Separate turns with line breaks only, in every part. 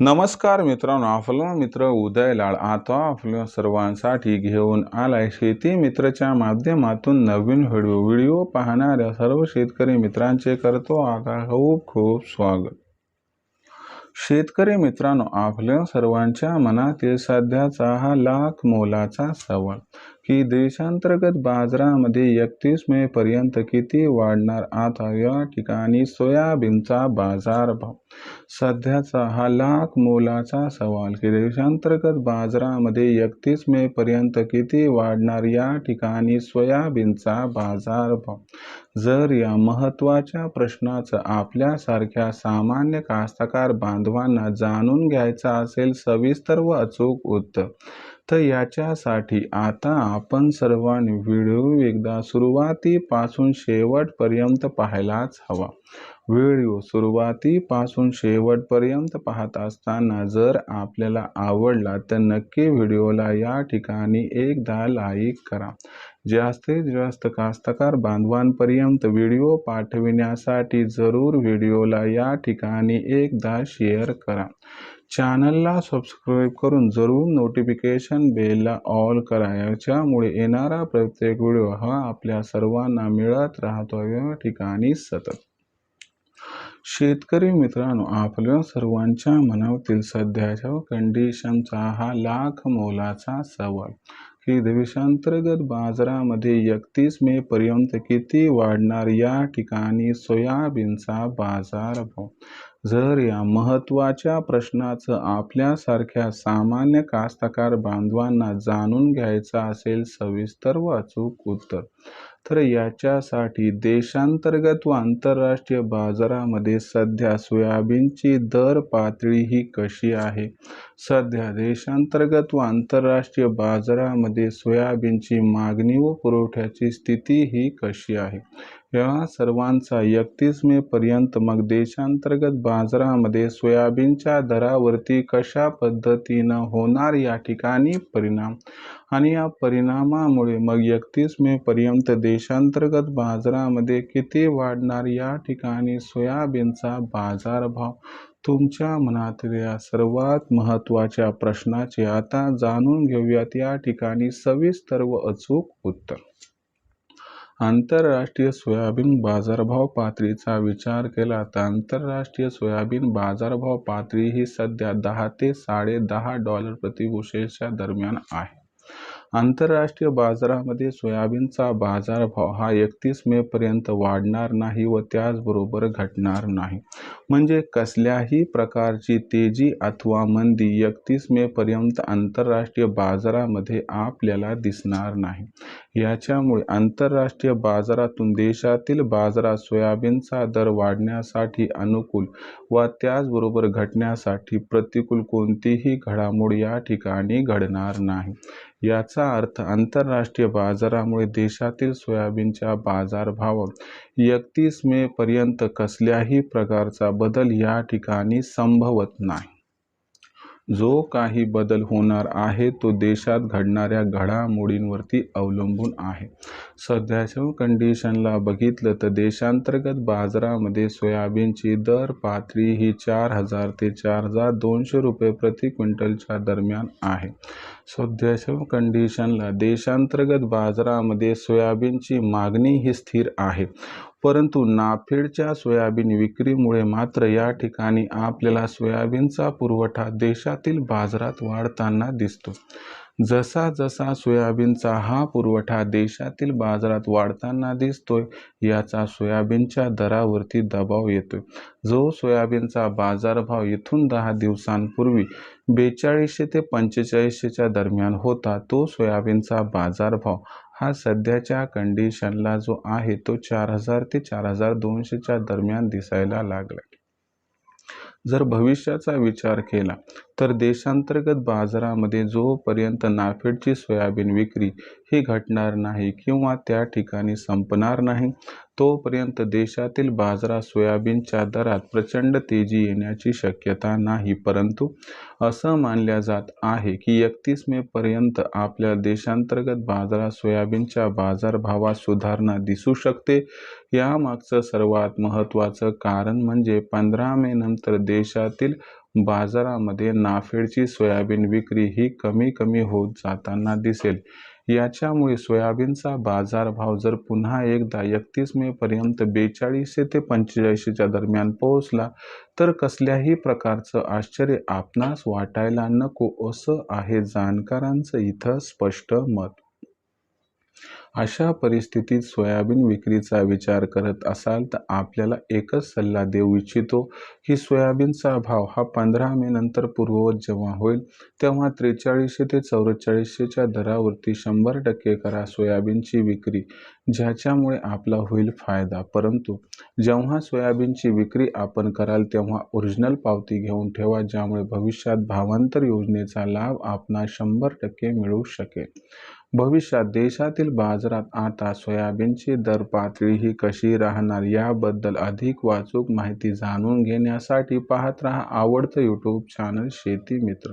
नमस्कार मित्रांनो आपला मित्र उदय लाड आता आपल्या सर्वांसाठी घेऊन आलाय शेती मित्रच्या माध्यमातून नवीन व्हिडिओ. व्हिडिओ पाहणाऱ्या सर्व शेतकरी मित्रांचे करतो आता खूप खूप स्वागत. शेतकरी मित्रांनो आपल्या सर्वांच्या मनातील सध्याचा हा लाख मोलाचा सवाल. की देशांतर्गत बाजारामध्ये एकतीस मे पर्यंत किती वाढणार? आता या ठिकाणी सोयाबीनचा बाजारभाव सध्याचा हा लाख मोलाचा सवाल की देशांतर्गत बाजारामध्ये एकतीस मे पर्यंत किती वाढणार? या ठिकाणी सोयाबीनचा बाजारभाव जर या महत्त्वाच्या प्रश्नाचं आपल्यासारख्या सामान्य कास्तकार बांधवांना जाणून घ्यायचं असेल सविस्तर व अचूक उत्तर. तर याच्यासाठी आता आपण सर्वांनी व्हिडिओ एकदा सुरुवातीपासून शेवटपर्यंत पाहायलाच हवा. व्हिडिओ सुरुवातीपासून शेवटपर्यंत पाहत असताना जर आपल्याला आवडला तर नक्की व्हिडिओला या ठिकाणी एकदा लाईक करा. जास्तीत जास्त कास्तकार बांधवांपर्यंत व्हिडिओ पाठविण्यासाठी जरूर व्हिडिओला या ठिकाणी एकदा शेअर करा. चॅनलला सबस्क्राईब करून जरूर नोटिफिकेशन बेलला ऑल करा. याच्यामुळे येणारा प्रत्येक व्हिडिओ हा आपल्या सर्वांना मिळत राहतो. या ठिकाणी सतत शेतकरी मित्रांनो आपल्या सर्वांच्या मनातील सध्याच्या कंडिशनचा हा लाख मोलाचा सवाल. की देशांतर्गत बाजारामध्ये एकतीस मे पर्यंत किती वाढणार या ठिकाणी सोयाबीनचा बाजारभाव? जर या महत्त्वाच्या प्रश्नाचं आपल्यासारख्या सामान्य कास्तकार बांधवांना जाणून घ्यायचं असेल सविस्तर व अचूक उत्तर तर याच्यासाठी देशांतर्गत व आंतरराष्ट्रीय बाजारामध्ये सध्या सोयाबीनची दर पातळी ही कशी आहे? सध्या देशांतर्गत व आंतरराष्ट्रीय बाजारामध्ये सोयाबीनची मागणी व पुरवठ्याची स्थिती ही कशी आहे? या सर्वांचा एकतीस मे पर्यंत मग देशांतर्गत बाजारामध्ये सोयाबीनच्या दरावरती कशा पद्धतीनं होणार या ठिकाणी परिणाम? आणि या परिणामामुळे मग एकतीस मे पर्यंत देशांतर्गत बाजारामध्ये किती वाढणार या ठिकाणी सोयाबीनचा बाजारभाव? तुमच्या मनातल्या सर्वात महत्त्वाच्या प्रश्नाचे आता जाणून घेऊयात. या ठिकाणी सविस्तर व अचूक उत्तर. आंतरराष्ट्रीय सोयाबीन बाजारभाव पातळीचा विचार केला तर आंतरराष्ट्रीय सोयाबीन बाजारभाव पातळी ही सध्या दहा ते साडे दहा डॉलर प्रतिबुशेलच्या दरम्यान आहे. आंतरराष्ट्रीय बाजारामध्ये सोयाबीनचा बाजारभाव हा एकतीस मेपर्यंत वाढणार नाही व त्याचबरोबर घटणार नाही. म्हणजे कसल्याही प्रकारची तेजी अथवा मंदी एकतीस मेपर्यंत आंतरराष्ट्रीय बाजारामध्ये आपल्याला दिसणार नाही. याच्यामुळे आंतरराष्ट्रीय बाजारातून देशातील बाजारात सोयाबीनचा दर वाढण्यासाठी अनुकूल व त्याचबरोबर घटण्यासाठी प्रतिकूल कोणतीही घडामोड या ठिकाणी घडणार नाही. याचा अर्थ आंतरराष्ट्रीय बाजारामुळे देशातील सोयाबीनच्या बाजारभावात एकतीस मे पर्यंत कसल्याही प्रकारचा बदल या ठिकाणी संभवत नाही. जो काही बदल होणार आहे तो देशात घडणाऱ्या घडामोडींवरती अवलंबून आहे. सध्याच्या कंडिशनला बघितलं तर देशांतर्गत बाजारामध्ये सोयाबीनची दर पातळी ही चार हजार ते चार हजार दोनशे रुपये प्रति क्विंटलच्या दरम्यान आहे. सध्याच्या कंडिशनला देशांतर्गत बाजारामध्ये सोयाबीनची मागणी ही स्थिर आहे. परंतु नाफेडच्या सोयाबीन विक्रीमुळे मात्र या ठिकाणी आपल्याला सोयाबीनचा पुरवठा देशातील बाजारात वाढताना दिसतो. जसा जसा सोयाबीनचा हा पुरवठा देशातील बाजारात वाढताना दिसतोय याचा सोयाबीनच्या दरावरती दबाव येतोय. जो सोयाबीनचा बाजारभाव इथून दहा दिवसांपूर्वी बेचाळीसशे ते पंचेचाळीसशेच्या दरम्यान होता तो सोयाबीनचा बाजारभाव हा सध्याच्या कंडिशनला जो आहे तो चार हजार ते चार हजार दोनशेच्या दरम्यान दिसायला लागला जर भविष्याचा विचार केला तर देशांतर्गत बाजारामध्ये जोपर्यंत नाफेडची सोयाबीन विक्री ही घटणार नाही किंवा त्या ठिकाणी संपणार नाही तोपर्यंत देशातील बाजारात सोयाबीनच्या दरात प्रचंड तेजी येण्याची शक्यता नाही. परंतु असं मानल्या जात आहे की एकतीस मेपर्यंत आपल्या देशांतर्गत बाजारात सोयाबीनच्या बाजारभावात सुधारणा दिसू शकते. यामागचं सर्वात महत्त्वाचं कारण म्हणजे पंधरा मे नंतर देशातील बाजारामध्ये नाफेडची सोयाबीन विक्री ही कमी कमी होत जाताना दिसेल. याच्यामुळे सोयाबीनचा बाजारभाव जर पुन्हा एकदा एकतीस मेपर्यंत बेचाळीसशे ते पंचेचाळीसच्या दरम्यान पोहोचला तर कसल्याही प्रकारचं आश्चर्य आपणास वाटायला नको असं आहे जाणकारांचं इथं स्पष्ट मत. अशा परिस्थितीत सोयाबीन विक्रीचा विचार करत असाल तर आपल्याला एकच सल्ला देऊ इच्छितो की सोयाबीनचा भाव हा पंधरा मे नंतर पूर्ववत जेव्हा होईल तेव्हा त्रेचाळीसशे ते चौवेचाळीसशेच्या दरावरती शंभर टक्के करा सोयाबीनची विक्री ज्याच्यामुळे आपला होईल फायदा. परंतु जेव्हा सोयाबीनची विक्री आपण कराल तेव्हा ओरिजिनल पावती घेऊन ठेवा ज्यामुळे भविष्यात भावांतर योजनेचा लाभ आपणा शंभर टक्के मिळू शकेल. भविष्यात देशातील बाजारात आता सोयाबीनची दर पातळी ही कशी राहणार याबद्दल अधिक वाचूक माहिती जाणून घेण्यासाठी पाहत राहा आवडतं यूट्यूब चॅनल शेती मित्र.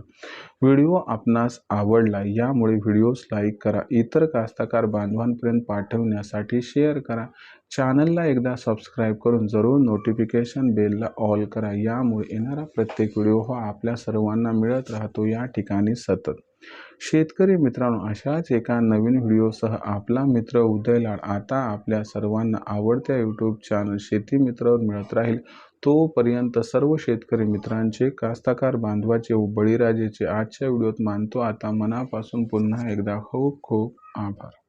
व्हिडिओ आपणास आवडला यामुळे व्हिडिओज लाईक करा इतर कास्तकार बांधवांपर्यंत पाठवण्यासाठी शेअर करा. चॅनलला एकदा सबस्क्राईब करून जरूर नोटिफिकेशन बेलला ऑल करा. यामुळे येणारा प्रत्येक व्हिडिओ हा आपल्या सर्वांना मिळत राहतो. या ठिकाणी सतत. शेतकरी मित्रांनो अशाच एका नवीन व्हिडिओसह आपला मित्र उदय लाड आता आपल्या सर्वांना आवडत्या यूट्यूब चॅनल शेती मित्रावर मिळत राहील. तोपर्यंत सर्व शेतकरी मित्रांचे कास्ताकार बांधवाचे व बळीराजेचे आजच्या व्हिडिओत मानतो. आता मनापासून पुन्हा एकदा खूप खूप आभार.